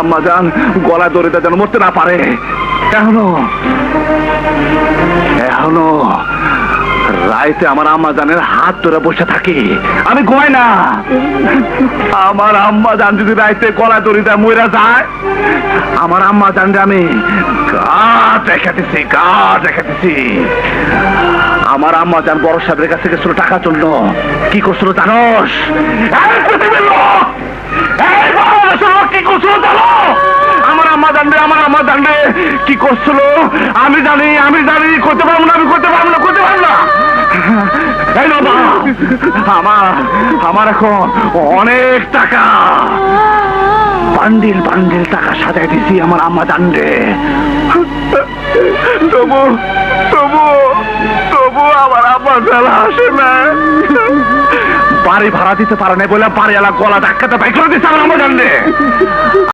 আম্মা যান, গলা দড়িতে যেন মরতে না পারে। এখনও এখনও রাইতে আমার আম্মা জানের হাত ধরে বসে থাকি। আমি ঘুমাই না। আমার আম্মা জান যদি রাইতে গলা দড়িতে মইরা যায়, আমার আম্মা জান আমি গাছ রেখাতেছি গাছ রেখাতেছি আমার আম্মা জান বড় সাহেবের কাছে গেছিল টাকা চলল কি করছিল জানোস? আম্মা জানবে আমার আম্মা জানবে কি করছিল? আমি জানি আমি জানি, করতে পারব না, আমি করতে পারব না, করতে পারব না। আমার আমার এখন অনেক টাকা। বান্ডিল বান্ডিল টাকা দিছি আমার আম্মা তবু তবু তবু আমার আম্মা আসে না। বাড়ি ভাড়া দিতে পারে না বলে বাড়ি এলা গলা ধাক্কাতে বাইক করে দিচ্ছে আমার আম্মা জানবে